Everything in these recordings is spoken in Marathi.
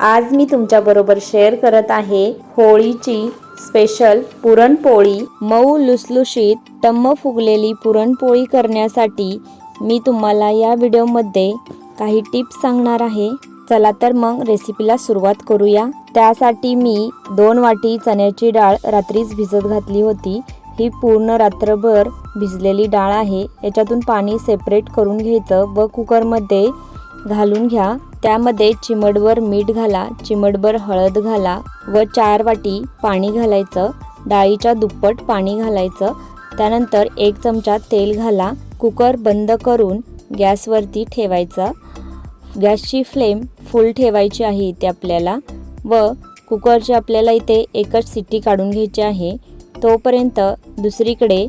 आज मी तुमच्याबरोबर शेअर करत आहे होळीची स्पेशल पुरणपोळी. मऊ लुसलुशीत टम्म फुगलेली पुरणपोळी करण्यासाठी मी तुम्हाला या व्हिडिओमध्ये काही टिप्स सांगणार आहे. चला तर मग रेसिपीला सुरुवात करूया. त्यासाठी मी दोन वाटी चण्याची डाळ रात्रीच भिजत घातली होती. ही पूर्ण रात्रभर भिजलेली डाळ आहे. याच्यातून पाणी सेपरेट करून घ्यायचं. व कुकरमध्ये घालून घ्या. त्यामध्ये चिमडभर मीठ घाला चिमडभर हळद घाला व चार वाटी पाणी घालायचं. डाळीच्या दुप्पट पाणी घालायचं. त्यानंतर एक चमचा तेल घाला. कुकर बंद करून गॅसवरती ठेवायचा. गॅसची फ्लेम फुल ठेवायची आहे इथे आपल्याला व कुकरची आपल्याला इथे एकच सिटी काढून घ्यायची आहे. तोपर्यंत दुसरीकडे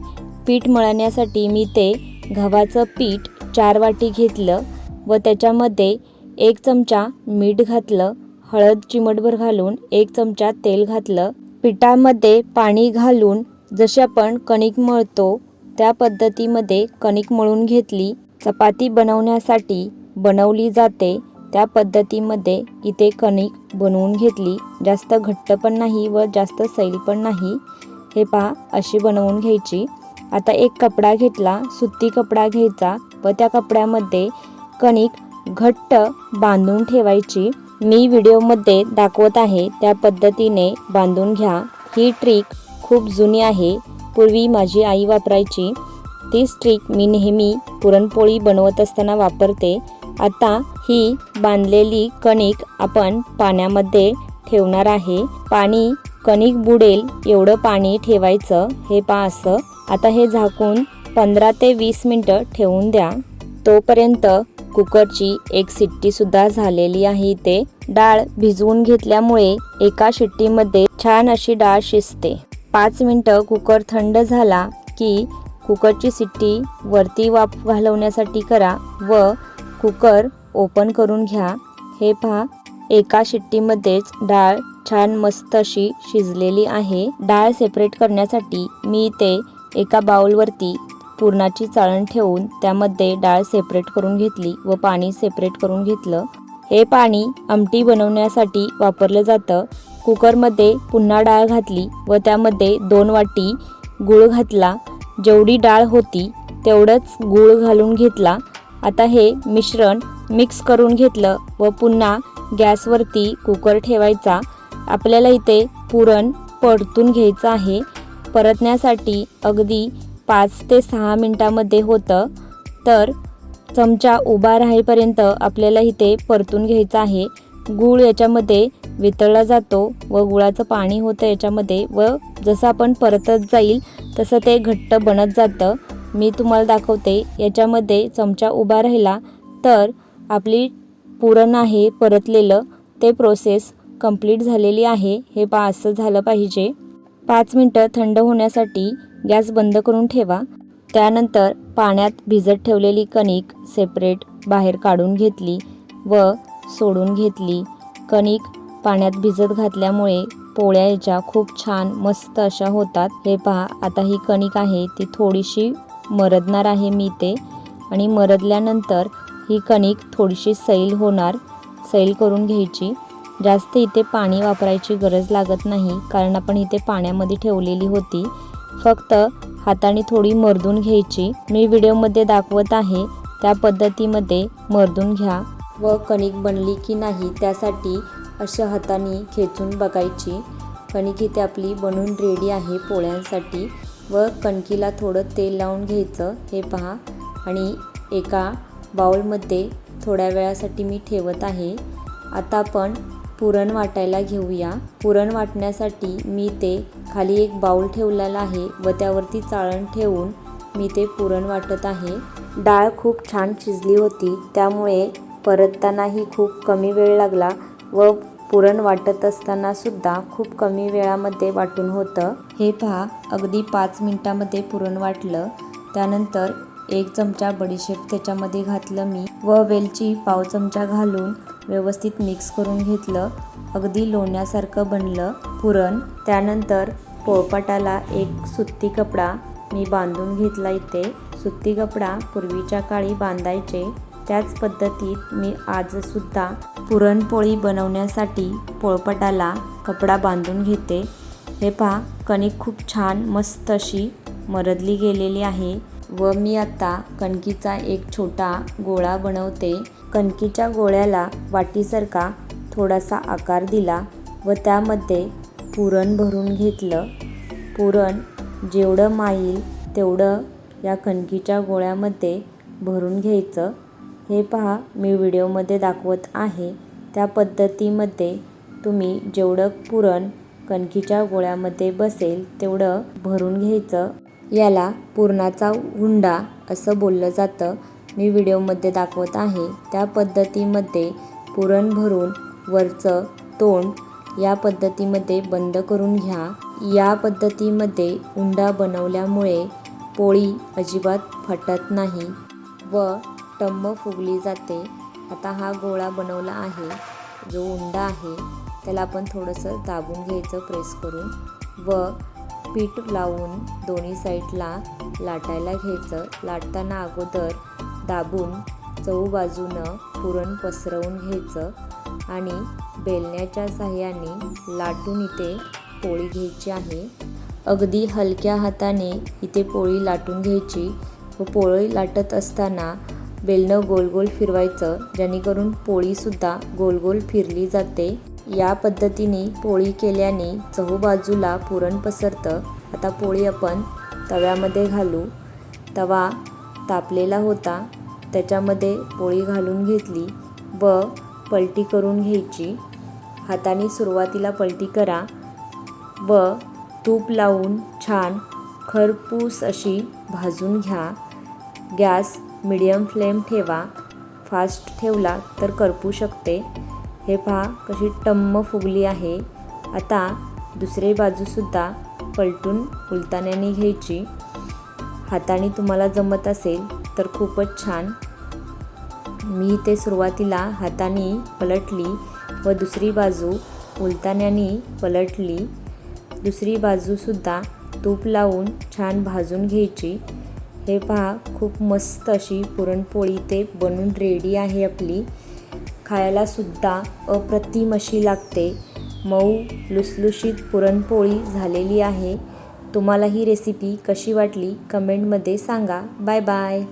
पीठ मळण्यासाठी मी ते गव्हाचं पीठ चार वाटी घेतलं व त्याच्यामध्ये एक चमचा मीठ घातलं हळद चिमटभर घालून एक चमचा तेल घातलं पिठामध्ये पाणी घालून जसे आपण कणिक मळतो त्या पद्धतीमध्ये कणिक मळून घेतली चपाती बनवण्यासाठी बनवली जाते त्या पद्धतीमध्ये इथे कणिक बनवून घेतली. जास्त घट्ट पण नाही व जास्त सैल पण नाही. हे पहा अशी बनवून घ्यायची. आता एक कपडा घेतला सुती कपडा घ्यायचा व त्या कपड्यामध्ये कणिक घट्ट बांधून ठेवायची. मी व्हिडिओमध्ये दाखवत आहे त्या पद्धतीने बांधून घ्या. ही ट्रिक खूप जुनी आहे. पूर्वी माझी आई वापरायची. तीच ट्रिक मी नेहमी पुरणपोळी बनवत असताना वापरते. आता ही बांधलेली कणिक आपण पाण्यामध्ये ठेवणार आहे. पाणी कणिक बुडेल एवढं पाणी ठेवायचं. हे पा असं. आता हे झाकून पंधरा ते वीस मिनटं ठेवून द्या. तोपर्यंत कुकरची एक शिट्टी सुद्धा झालेली आहे इथे. डाळ भिजवून घेतल्यामुळे एका शिट्टीमध्ये छान अशी डाळ शिजते. पाच मिनटं कुकर थंड झाला की कुकरची शिट्टी वरती वाफ घालवण्यासाठी करा व कुकर ओपन करून घ्या. हे पहा एका शिट्टीमध्येच डाळ छान मस्त अशी शिजलेली आहे. डाळ सेपरेट करण्यासाठी मी ते एका बाउलवरती पुरणाची चाळण ठेवून त्यामध्ये डाळ सेपरेट करून घेतली व पाणी सेपरेट करून घेतलं. हे पाणी आमटी बनवण्यासाठी वापरलं जातं. कुकरमध्ये पुन्हा डाळ घातली व त्यामध्ये दोन वाटी गूळ घातला. जेवढी डाळ होती तेवढंच गूळ घालून घेतला. आता हे मिश्रण मिक्स करून घेतलं व पुन्हा गॅसवरती कुकर ठेवायचा. आपल्याला इथे पुरण परतून घ्यायचं आहे. परतण्यासाठी अगदी पाच ते सहा मिनटामध्ये होतं. तर चमचा उभा राहीपर्यंत आपल्याला इथे परतून घ्यायचं आहे. गूळ याच्यामध्ये वितळला जातो व गुळाचं पाणी होतं याच्यामध्ये व जसं आपण परतत जाईल तसं ते घट्ट बनत जातं. मी तुम्हाला दाखवते याच्यामध्ये चमचा उभा राहिला तर आपली पुरण आहे परतलेलं. ते प्रोसेस कंप्लीट झालेली आहे. हे पा असं झालं पाहिजे. पाच मिनटं थंड होण्यासाठी गॅस बंद करून ठेवा. त्यानंतर पाण्यात भिजत ठेवलेली कणिक सेपरेट बाहेर काढून घेतली व सोडून घेतली. कणिक पाण्यात भिजत घातल्यामुळे पोळ्या याच्या खूप छान मस्त अशा होतात. हे पहा आता ही कणिक आहे ती थोडीशी मरदणार आहे मी ते आणि मरदल्यानंतर ही कणिक थोडीशी सैल होणार सैल करून घ्यायची. जास्त इथे पाणी वापरायची गरज लागत नाही कारण आपण इथे पाण्यामध्ये ठेवलेली होती. फक्त हाताने थोडी मर्दून घ्यायची. मी व्हिडिओमध्ये दाखवत आहे त्या पद्धतीमध्ये मर्दून घ्या. व कणिक बनली की नाही त्यासाठी अशा हाताने खेचून बघायची. कणिक इथे आपली बनून रेडी आहे पोळ्यांसाठी. व कणकीला थोडं तेल लावून घ्यायचं हे पहा. आणि एका बाउलमध्ये थोड्या वेळासाठी मी ठेवत आहे. आता आपण पुरण वाटायला घेऊया. पुरण वाटण्यासाठी मी ते खाली एक बाउल ठेवलेला आहे व त्यावरती चाळण ठेवून मी ते पुरण वाटत आहे. डाळ खूप छान शिजली होती त्यामुळे परततानाही खूप कमी वेळ लागला व पुरण वाटत असताना सुद्धा खूप कमी वेळामध्ये वाटून होतं. हे पहा अगदी पाच मिनटामध्ये पुरण वाटलं. त्यानंतर एक चमचा बडीशेप त्याच्यामध्ये घातलं मी व वेलची पाव चमचा घालून व्यवस्थित मिक्स करून घेतलं. अगदी लोण्यासारखं बनलं पुरण. त्यानंतर पोळपाटाला एक सुती कपडा मी बांधून घेतला इथे. सुती कपडा पूर्वीच्या काळी बांधायचे. त्याच पद्धतीत मी आजसुद्धा पुरणपोळी बनवण्यासाठी पोळपटाला कपडा बांधून घेते. हे पहा कणिक खूप छान मस्त अशी मरदली गेलेली आहे. व मी आता कणकीचा एक छोटा गोळा बनवते. कणकीच्या गोळ्याला वाटीसारखा थोडासा आकार दिला व त्यामध्ये पुरण भरून घेतलं. पुरण जेवढं माईल तेवढं या कणकीच्या गोळ्यामध्ये भरून घ्यायचं. हे पहा मी व्हिडिओमध्ये दाखवत आहे. त्या पद्धतीमध्ये तुम्ही जेवढं पुरण कणकीच्या गोळ्यामध्ये बसेल तेवढं भरून घ्यायचं. याला पुरणाचा हुंडा असं बोललं जातं. मी व्हिडिओमध्ये दाखवत आहे. त्या पद्धतीमध्ये पुरण भरून वरचं तोंड या पद्धतीमध्ये बंद करून घ्या. या पद्धतीमध्ये उंडा बनवल्यामुळे पोळी अजिबात फटत नाही व टम्म फुगली जाते. आता हा गोळा बनवला आहे. जो उंडा आहे त्याला आपण थोडंसं दाबून घ्यायचं प्रेस करून व पीठ लावून दोन्ही साईडला लाटायला घ्यायचं. लाटताना अगोदर दाबून चहूबाजूनं पुरण पसरवून घ्यायचं. आणि बेलण्याच्या साह्याने लाटून इथे पोळी घ्यायची आहे. अगदी हलक्या हाताने इथे पोळी लाटून घ्यायची व पोळी लाटत असताना बेलणं गोल गोल फिरवायचं जेणेकरून पोळीसुद्धा गोल गोल फिरली जाते. या पद्धतीने पोळी केल्याने चहूबाजूला पुरण पसरतं. आता पोळी आपण तव्यामध्ये घालू. तवा तापलेला होता. त्याच्यामध्ये पोळी घालून घेतली व पलटी करून घ्यायची. हाताने सुरुवातीला पलटी करा व तूप लावून छान खरपूस अशी भाजून घ्या. गॅस मिडियम फ्लेम ठेवा. फास्ट ठेवला तर करपू शकते. हे पहा कशी टम्म फुगली आहे. आता दुसरी बाजूसुद्धा पलटून उलताण्याने घ्यायची. हाताने तुम्हाला जमत असेल तर खूपच छान मी ते सुरुवातीला हाताने पलटली व दुसरी बाजू उलताण्याने पलटली. दुसरी बाजूसुद्धा तूप लावून छान भाजून घ्यायची. हे पहा खूप मस्त अशी पुरणपोळी ते बनून रेडी आहे आपली. खायलासुद्धा अप्रतिम अशी लागते. मऊ लुसलुशीत पुरणपोळी झालेली आहे. तुम्हाला ही रेसिपी कशी वाटली? कमेंटमध्ये सांगा. Bye bye